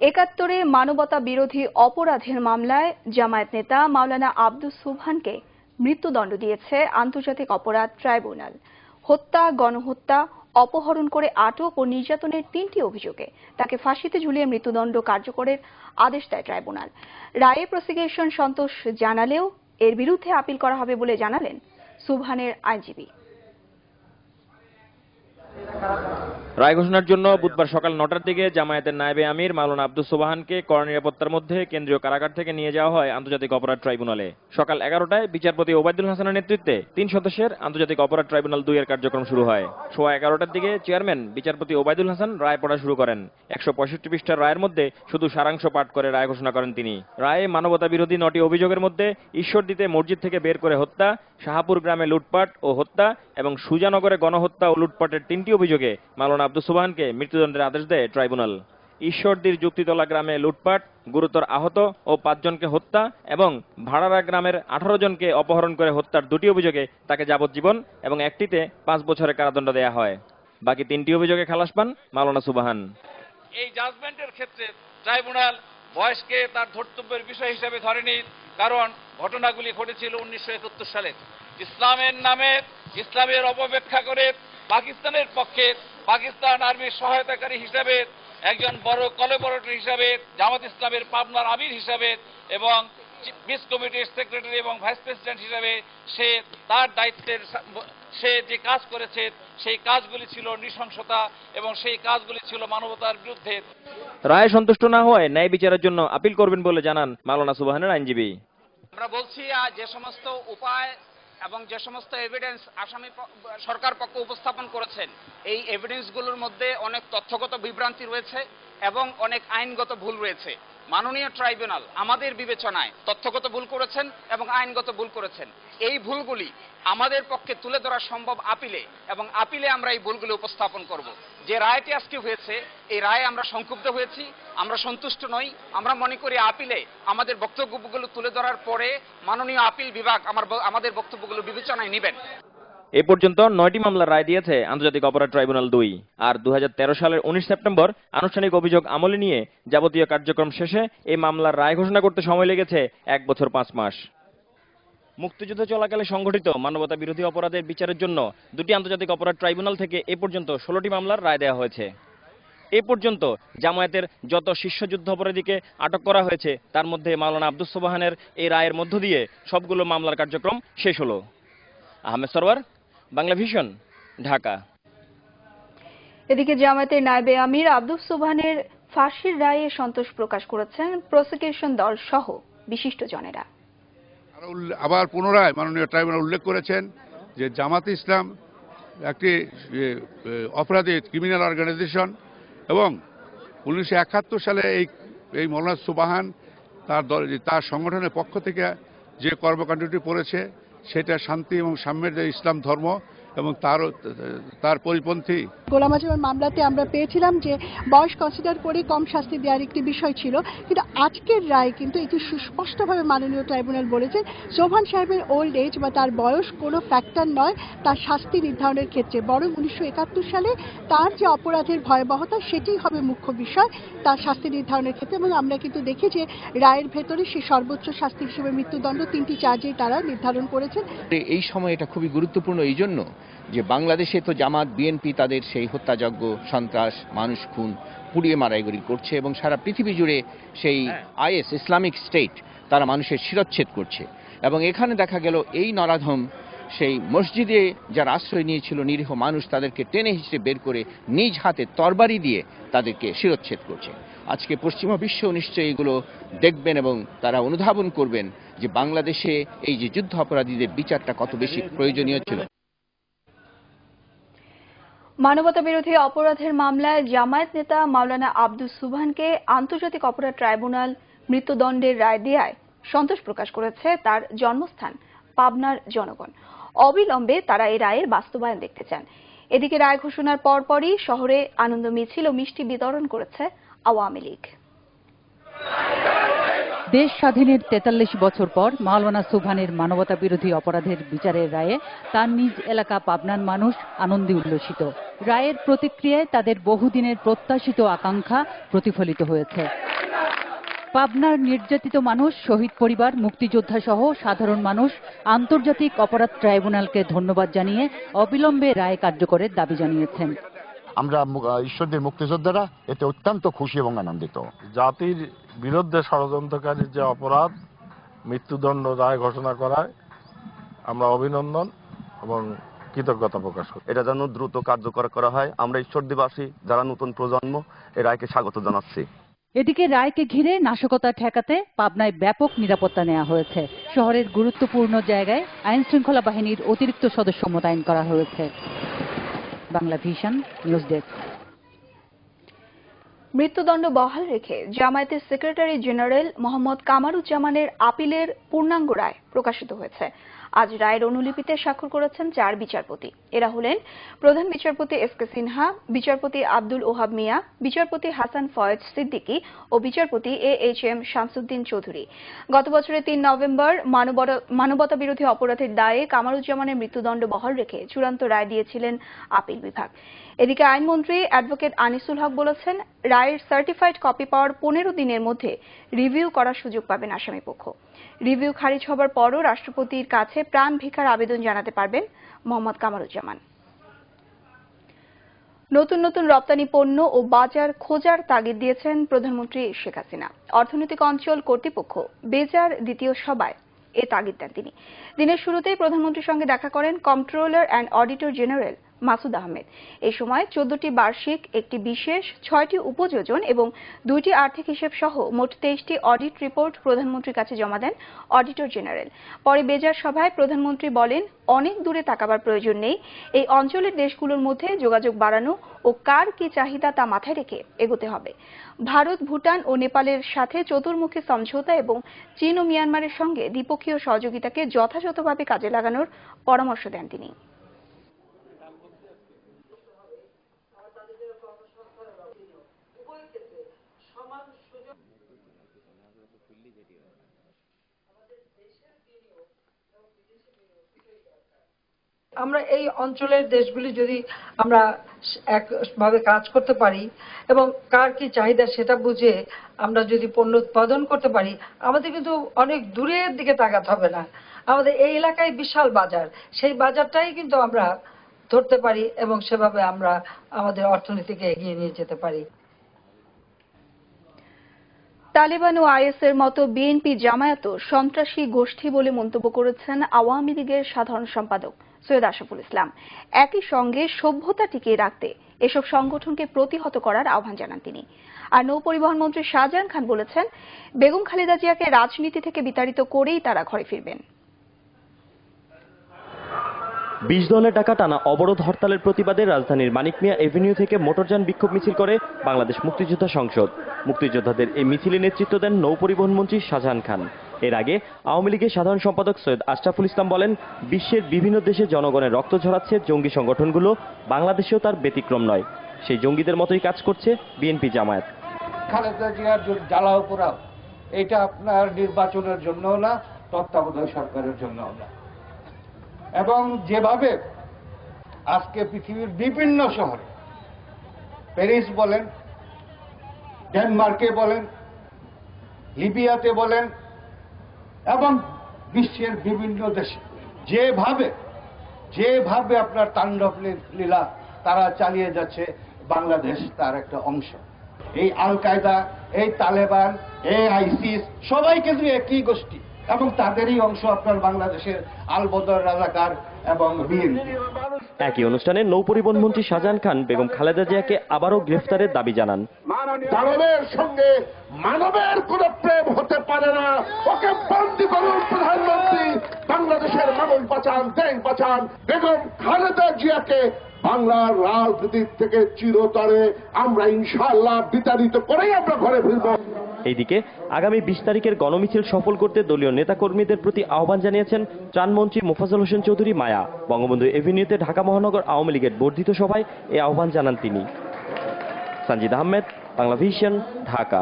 একাত্তরে মানবতা বিরোধী অপরাধের মামলায় জামায়াত নেতা মাওলানা আব্দুস সুবহানকে মৃত্যুদণ্ড দিয়েছে আন্তর্জাতিক অপরাধ ট্রাইব্যুনাল। হত্যা, গণহত্যা, অপহরণ করে আটক ও নির্যাতনের তিনটি অভিযোগে তাকে ফাঁসিতে ঝুলিয়ে মৃত্যুদণ্ড কার্যকরের আদেশ দেয় ট্রাইব্যুনাল। রায়ে প্রসিকিউশন সন্তোষ জানালেও এর বিরুদ্ধে আপিল করা হবে বলে জানালেন সুবহানের আইনজীবী। রায় ঘোষণার জন্য বুধবার সকাল নটার দিকে জামায়াতের নায়েবে আমির মাওলানা আব্দুস সোবাহানকে কড়া নিরাপত্তার মধ্যে কেন্দ্রীয় কারাগার থেকে নিয়ে যাওয়া হয় আন্তর্জাতিক অপরাধ ট্রাইব্যুনালে। সকাল এগারোটায় বিচারপতি ওবায়দুল হাসানের নেতৃত্বে তিন সদস্যের আন্তর্জাতিক অপরাধ ট্রাইব্যুনাল দুই এর কার্যক্রম শুরু হয়। সোয়া এগারোটার দিকে চেয়ারম্যান বিচারপতি ওবায়দুল হাসান রায় পড়া শুরু করেন। একশো পঁয়ষট্টি পৃষ্ঠার রায়ের মধ্যে শুধু সারাংশ পাঠ করে রায় ঘোষণা করেন তিনি। রায়ে মানবতা বিরোধী নটি অভিযোগের মধ্যে ঈশ্বর দিতে মসজিদ থেকে বের করে হত্যা, শাহাপুর গ্রামে লুটপাট ও হত্যা এবং সুজানগরে গণহত্যা ও লুটপাটের তিনটি অভিযোগে মাওলানা আব্দুস সোবাহানকে মৃত্যুদণ্ডের আদেশ দেয় ট্রাইব্যুনাল। ঈশ্বরদীর যুক্তিতলা গ্রামে লুটপাট, গুরুতর আহত ও পাঁচজনকে হত্যা এবং ভাড়ারা গ্রামের আঠারো জনকে অপহরণ করে হত্যার দুটি অভিযোগে তাকে যাবজ্জীবন এবং একটিতে পাঁচ বছরের কারাদণ্ড দেয়া হয়। বাকি তিনটি অভিযোগে খালাস পান মাওলানা সুবাহান। এই জাজমেন্টের ক্ষেত্রে ট্রাইব্যুনাল বয়সকে তার ধর্তব্যের বিষয় হিসেবে ধরেনি, কারণ ঘটনাগুলি ঘটেছিল উনিশশো একাত্তর সালে। ইসলামের নামে, ইসলামের অপব্যাখ্যা করে পাকিস্তানের পক্ষে পাকিস্তান আর্মির সহায়তাকারী হিসাবে একজন বড় কলেবরেটর হিসাবে জামাত ইসলামের পাবনার আমির হিসাবে এবং পিস কমিটির সেক্রেটারি এবং ভাইস প্রেসিডেন্ট হিসাবে সে তার দায়িত্বের সে যে কাজ করেছে সেই কাজগুলি ছিল নৃশংসতা এবং সেই কাজগুলি ছিল মানবতার বিরুদ্ধে। রায় সন্তুষ্ট না হয় ন্যায় বিচারের জন্য আপিল করবেন বলে জানান মাওলানা সুবাহানের আইনজীবী। আমরা বলছি যে সমস্ত উপায় এবং যে সমস্ত এভিডেন্স আসামি সরকার পক্ষ উপস্থাপন করেছেন, এই এভিডেন্সগুলোর মধ্যে অনেক তথ্যগত বিভ্রান্তি রয়েছে এবং অনেক আইনগত ভুল রয়েছে। মাননীয় ট্রাইব্যুনাল, আমাদের বিবেচনায় তথ্যগত ভুল করেছেন এবং আইনগত ভুল করেছেন। এই ভুলগুলি আমাদের পক্ষে তুলে ধরা সম্ভব আপিলে এবং আপিলে আমরা এই ভুলগুলি উপস্থাপন করব। যে রায়টি আজকে হয়েছে, এই রায়ে আমরা সংক্ষুব্ধ হয়েছি, আমরা সন্তুষ্ট নই। আমরা মনে করি আপিলে আমাদের বক্তব্যগুলো তুলে ধরার পরে মাননীয় আপিল বিভাগ আমার আমাদের বক্তব্যগুলো বিবেচনায় নেবেন। এ পর্যন্ত নয়টি মামলার রায় দিয়েছে আন্তর্জাতিক অপরাধ ট্রাইব্যুনাল দুই। আর দু হাজার তেরো সালের উনিশ সেপ্টেম্বর আনুষ্ঠানিক অভিযোগ আমলে নিয়ে যাবতীয় কার্যক্রম শেষে এই মামলার রায় ঘোষণা করতে সময় লেগেছে এক বছর পাঁচ মাস। মুক্তিযুদ্ধ চলাকালে সংঘটিত মানবতা বিরোধী অপরাধের বিচারের জন্য দুটি আন্তর্জাতিক অপরাধ ট্রাইব্যুনাল থেকে এ পর্যন্ত ষোলোটি মামলার রায় দেওয়া হয়েছে। এ পর্যন্ত জামায়াতের যত শীর্ষ যুদ্ধ অপরাধীকে আটক করা হয়েছে, তার মধ্যে মাওলানা আব্দুস সোবাহানের এই রায়ের মধ্য দিয়ে সবগুলো মামলার কার্যক্রম শেষ হলো। আহমেদ সরওয়ার বাংলা ভিশন ঢাকা। এদিকে জামায়াতের নায়েবে আমির আব্দুস সুবহানের ফাঁসির রায়ে সন্তোষ প্রকাশ করেছেন প্রসিকিউশন দল সহ বিশিষ্ট জনেরা। আবার পুনরায় মাননীয় ট্রাইব্যুনাল উল্লেখ করেছেন যে জামাত ইসলাম একটি অপরাধী ক্রিমিনাল অর্গানাইজেশন এবং উনিশশো একাত্তর সালে এই এই মৌলানা সুবাহান তার দল তার সংগঠনের পক্ষ থেকে যে কর্মকাণ্ডটি করেছে সেটা শান্তি এবং সাম্যের যে ইসলাম ধর্ম এবং তার তার পরিপন্থী গোলাম আজমের মামলাতে আমরা পেয়েছিলাম যে বয়স কনসিডার করে কম শাস্তি দেওয়ার একটি বিষয় ছিল। কিন্তু আজকের রায় কিন্তু এটি সুস্পষ্টভাবে মাননীয় ট্রাইব্যুনাল বলেছেন সোভান সাহেবের ওল্ড এজ বা তার বয়স কোনো ফ্যাক্টর নয়, তার শাস্তি নির্ধারণের ক্ষেত্রে। বরং উনিশশো একাত্তর সালে তার যে অপরাধের ভয়াবহতা সেটি হবে মুখ্য বিষয় তার শাস্তি নির্ধারণের ক্ষেত্রে। এবং আমরা কিন্তু দেখি যে রায়ের ভেতরে সে সর্বোচ্চ শাস্তি হিসেবে মৃত্যুদণ্ড তিনটি চার্জেই তারা নির্ধারণ করেছেন। এই সময় এটা খুবই গুরুত্বপূর্ণ। এই জন্য যে বাংলাদেশে তো জামাত, বিএনপি তাদের সেই হত্যাযজ্ঞ সন্ত্রাস মানুষ খুন পুড়িয়ে মারা এগুলি করছে এবং সারা পৃথিবী জুড়ে সেই আইএস ইসলামিক স্টেট তারা মানুষের শিরচ্ছেদ করছে এবং এখানে দেখা গেল এই নরাধম সেই মসজিদে যারা আশ্রয় নিয়েছিল নিরীহ মানুষ তাদেরকে টেনে হিচড়ে বের করে নিজ হাতে তরবারি দিয়ে তাদেরকে শিরচ্ছেদ করছে। আজকে পশ্চিমা বিশ্ব নিশ্চয়ই এগুলো দেখবেন এবং তারা অনুধাবন করবেন যে বাংলাদেশে এই যে যুদ্ধ অপরাধীদের বিচারটা কত বেশি প্রয়োজনীয় ছিল। মানবতা বিরোধী অপরাধের মামলায় জামায়াত নেতা মাওলানা আব্দুস সুবহানকে আন্তর্জাতিক অপরাধ ট্রাইব্যুনাল মৃত্যুদণ্ডের রায় দেয়ায় সন্তোষ প্রকাশ করেছে তার জন্মস্থান পাবনার জনগণ। অবিলম্বে তারা এই রায়ের বাস্তবায়ন দেখতে চান। এদিকে রায় ঘোষণার পরপরই শহরে আনন্দ মিছিল ও মিষ্টি বিতরণ করেছে আওয়ামী লীগ। দেশ স্বাধীনের তেতাল্লিশ বছর পর মাওলানা সুবহানের মানবতা বিরোধী অপরাধের বিচারের রায়ে তার নিজ এলাকা পাবনার মানুষ আনন্দে উল্লসিত। রায়ের প্রতিক্রিয়ায় তাদের বহুদিনের প্রত্যাশিত আকাঙ্ক্ষা প্রতিফলিত হয়েছে। পাবনার নির্যাতিত মানুষ, শহীদ পরিবার, মুক্তিযোদ্ধা সহ সাধারণ মানুষ আন্তর্জাতিক অপরাধ ট্রাইব্যুনালকে ধন্যবাদ জানিয়ে অবিলম্বে রায় কার্যকরের দাবি জানিয়েছেন। আমরা ঈশ্বরদের মুক্তিযোদ্ধারা এতে অত্যন্ত খুশি এবং আনন্দিত। জাতির বিরুদ্ধে ষড়যন্ত্রকারীর যে অপরাধ মৃত্যুদণ্ড রায় ঘোষণা করায় আমরা অভিনন্দন এবং কৃতজ্ঞতা প্রকাশ করি। এটা যেন দ্রুত কার্যকর করা হয়। আমরা ঈশ্বরদীবাসী যারা নতুন প্রজন্ম এই রায়কে স্বাগত জানাচ্ছি। এদিকে রায়কে ঘিরে নাশকতা ঠেকাতে পাবনায় ব্যাপক নিরাপত্তা নেওয়া হয়েছে। শহরের গুরুত্বপূর্ণ জায়গায় আইন শৃঙ্খলা বাহিনীর অতিরিক্ত সদস্য মোতায়েন করা হয়েছে। Bangla vision, news desk. মৃত্যুদণ্ড বহাল রেখে জামায়াতের সেক্রেটারি জেনারেল মোহাম্মদ কামারুজ্জামানের আপিলের পূর্ণাঙ্গ রায় প্রকাশিত হয়েছে। আজ রায়ের অনুলিপিতে স্বাক্ষর করেছেন চার বিচারপতি। এরা হলেন প্রধান বিচারপতি এস কে সিনহা, বিচারপতি আব্দুল ওহাব মিয়া, বিচারপতি হাসান ফয়েজ সিদ্দিকি ও বিচারপতি A H M Shamsuddin Chowdhury. গত বছরের তিন নভেম্বর মানবতা- বিরোধী অপরাধের দায়ে কামারুজ্জামানের মৃত্যুদণ্ড বহাল রেখে চূড়ান্ত রায় দিয়েছিলেন আপিল বিভাগ। এদিকে আইনমন্ত্রী অ্যাডভোকেট আনিসুল হক বলেছেন, রায়ের সার্টিফাইড কপি পাওয়ার পনেরো দিনের মধ্যে রিভিউ করার সুযোগ পাবেন আসামি পক্ষ। রিভিউ খারিজ হবার পরও রাষ্ট্রপতির কাছে প্রাণ ভিক্ষার আবেদন জানাতে পারবেন মোহাম্মদ কামারুজ্জামান। নতুন নতুন রপ্তানি পণ্য ও বাজার খোঁজার তাগিদ দিয়েছেন প্রধানমন্ত্রী শেখ হাসিনা। অর্থনৈতিক অঞ্চল কর্তৃপক্ষ বেজার দ্বিতীয় সভায় এ তাগিদ দেন তিনি। দিনের শুরুতেই প্রধানমন্ত্রীর সঙ্গে দেখা করেন controller and auditor general Masud Ahmed. এই সময় চোদ্দটি বার্ষিক, একটি বিশেষ, ছয়টি উপযোজন এবং দুইটি আর্থিক হিসেব সহ মোট তেইশটি অডিট রিপোর্ট প্রধানমন্ত্রীর কাছে জমা দেন অডিটর জেনারেল। পরে বেজার সভায় প্রধানমন্ত্রী বলেন, অনেক দূরে তাকাবার প্রয়োজন নেই। এই অঞ্চলের দেশগুলোর মধ্যে যোগাযোগ বাড়ানো ও কার কি চাহিদা তা মাথায় রেখে এগোতে হবে। ভারত, ভুটান ও নেপালের সাথে চতুর্মুখী সমঝোতা এবং চীন ও মিয়ানমারের সঙ্গে দ্বিপক্ষীয় সহযোগিতাকে যথাযথভাবে কাজে লাগানোর পরামর্শ দেন তিনি। আমরা এই অঞ্চলের দেশগুলি যদি আমরা একভাবে কাজ করতে পারি এবং কার কি চাহিদা সেটা বুঝে আমরা যদি পণ্য উৎপাদন করতে পারি, আমাদের কিন্তু অনেক দূরের দিকে তাকাতে হবে না। আমাদের এই এলাকায় বিশাল বাজার, সেই বাজারটাই কিন্তু আমরা ধরতে পারি এবং সেভাবে আমরা আমাদের অর্থনীতিকে এগিয়ে নিয়ে যেতে পারি। তালেবান ও আইএসের মতো বিএনপি জামায়াতও সন্ত্রাসী গোষ্ঠী বলে মন্তব্য করেছেন আওয়ামী লীগের সাধারণ সম্পাদক। সৈয়দ আশরাফুল ইসলাম। একই সঙ্গে সভ্যতা টিকিয়ে রাখতে এসব সংগঠনকে প্রতিহত করার আহ্বান জানান তিনি। আর নৌ পরিবহন মন্ত্রী শাহজাহান খান বলেছেন, বেগম খালেদা জিয়াকে রাজনীতি থেকে বিতাড়িত করেই তারা ঘরে ফিরবেন। বিশ দলের টাকা টানা অবরোধ হরতালের প্রতিবাদে রাজধানীর মানিক মিয়া এভিনিউ থেকে মোটরযান বিক্ষোভ মিছিল করে বাংলাদেশ মুক্তিযোদ্ধা সংসদ। মুক্তিযোদ্ধাদের এই মিছিলে নেতৃত্ব দেন নৌ পরিবহন মন্ত্রী শাহজাহান খান। এর আগে আওয়ামী লীগের সাধারণ সম্পাদক সৈয়দ আশরাফুল ইসলাম বলেন, বিশ্বের বিভিন্ন দেশে জনগণের রক্ত ঝরাচ্ছে জঙ্গি সংগঠনগুলো, বাংলাদেশেও তার ব্যতিক্রম নয়। সেই জঙ্গিদের মতোই কাজ করছে বিএনপি জামায়াত। খালেদা জিয়ার জ্বালাও পোড়াও, এটা আপনার নির্বাচনের জন্য না, তত্ত্বাবধায়ক সরকারের জন্য না। এবং যেভাবে আজকে পৃথিবীর বিভিন্ন শহরে প্যারিস বলেন, ডেনমার্কে বলেন, লিবিয়াতে বলেন এবং বিশ্বের বিভিন্ন দেশে যেভাবে যেভাবে আপনার তাণ্ডব লীলা তারা চালিয়ে যাচ্ছে, বাংলাদেশ তার একটা অংশ। এই আল কায়দা এই তালেবান, এই আইসিস সবাই কিন্তু একই গোষ্ঠী এবং তাদেরই অংশ আপনার বাংলাদেশের আলবদর রাজাকার এবং একই অনুষ্ঠানে নৌপরিবহন মন্ত্রী শাহজাহান খান, বেগম খালেদা জিয়াকে আবারও গ্রেফতারের দাবি জানান। দানবের সঙ্গে মানবের কোন প্রেম হতে পারে না। ওকে বন্দি করুন, প্রধানমন্ত্রী। বাংলাদেশের মানুষ বাঁচান দেশ বাঁচান বেগম খালেদা জিয়াকে বাংলার রাজনীতির থেকে চিরতরে আমরা ইনশাআল্লাহ বিতাড়িত করেই আমরা ঘরে ফিরব। এইদিকে আগামী বিশ তারিখের গণমিছিল সফল করতে দলীয় নেতাকর্মীদের প্রতি আহ্বান জানিয়েছেন ত্রাণমন্ত্রী মোফাজ্জল হোসেন চৌধুরী মায়া। বঙ্গবন্ধু এভিনিউতে ঢাকা মহানগর আওয়ামী লীগের বর্ধিত সভায় এ আহ্বান জানান তিনি। সঞ্জিদ আহমেদ বাংলা ভিশন ঢাকা।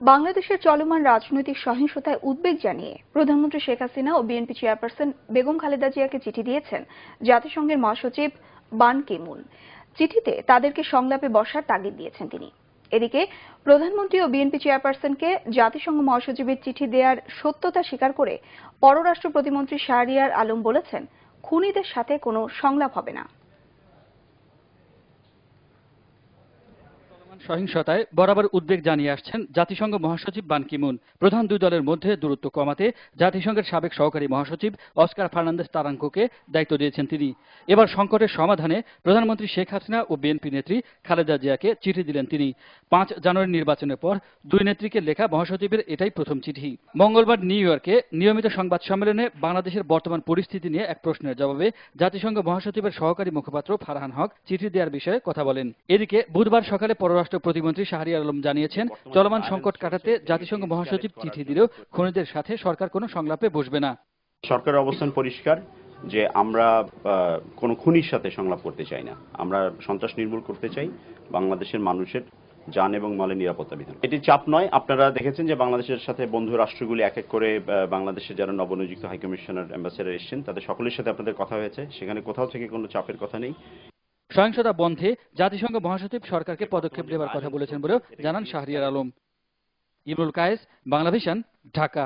বাংলাদেশের চলমান রাজনৈতিক সহিংসতায় উদ্বেগ জানিয়ে প্রধানমন্ত্রী শেখ হাসিনা ও বিএনপি চেয়ারপারসন বেগম খালেদা জিয়াকে চিঠি দিয়েছেন জাতিসংঘের মহাসচিব বান কিমুন। চিঠিতে তাদেরকে সংলাপে বসার তাগিদ দিয়েছেন তিনি। এদিকে প্রধানমন্ত্রী ও বিএনপি চেয়ারপারসনকে জাতিসংঘ মহাসচিবের চিঠি দেওয়ার সত্যতা স্বীকার করে পররাষ্ট্র প্রতিমন্ত্রী শাহরিয়ার আলম বলেছেন, খুনিদের সাথে কোনো সংলাপ হবে না। সহিংসতায় বরাবর উদ্বেগ জানিয়ে আসছেন জাতিসংঘ মহাসচিব বান কিমুন। প্রধান দুই দলের মধ্যে দূরত্ব কমাতে জাতিসংঘের সাবেক সহকারী মহাসচিব অস্কার ফার্নান্দেস তারাঙ্কোকে দায়িত্ব দিয়েছেন তিনি। এবার সংকটের সমাধানে প্রধানমন্ত্রী শেখ হাসিনা ও বিএনপি নেত্রী খালেদা জিয়াকে চিঠি দিলেন তিনি। পাঁচ জানুয়ারি নির্বাচনের পর দুই নেত্রীকে লেখা মহাসচিবের এটাই প্রথম চিঠি। মঙ্গলবার নিউ ইয়র্কে নিয়মিত সংবাদ সম্মেলনে বাংলাদেশের বর্তমান পরিস্থিতি নিয়ে এক প্রশ্নের জবাবে জাতিসংঘ মহাসচিবের সহকারী মুখপাত্র ফারহান হক চিঠি দেওয়ার বিষয়ে কথা বলেন। এদিকে বুধবার সকালে পররাষ্ট্র প্রতিমন্ত্রী শাহরিয়ার আলম জানিয়েছেন চলমান সংকট কাটাতে জাতিসংঘ মহাসচিব চিঠি দিলেও খুনিদের সাথে সরকার কোনো সংলাপে বসবে না। সরকারের অবস্থান পরিষ্কার যে আমরা কোনো খুনির সাথে সংলাপ করতে চাই না। আমরা সন্ত্রাস নির্মূল করতে চাই বাংলাদেশের মানুষের যান এবং মালের নিরাপত্তা বিধান। এটি চাপ নয়। আপনারা দেখেছেন যে বাংলাদেশের সাথে বন্ধু রাষ্ট্রগুলি এক এক করে বাংলাদেশের যারা নবনিযুক্ত হাইকমিশনার অ্যাম্বাসেডার এসেছেন তাদের সকলের সাথে আপনাদের কথা হয়েছে। সেখানে কোথাও থেকে কোনো চাপের কথা নেই। সহিংসতা বন্ধে জাতিসংঘ মহাসচিব সরকারকে পদক্ষেপ নেবার কথা বলেছেন বলেও জানান শাহরিয়ার আলম। ইমরুল কায়েস, বাংলাভিশন, ঢাকা।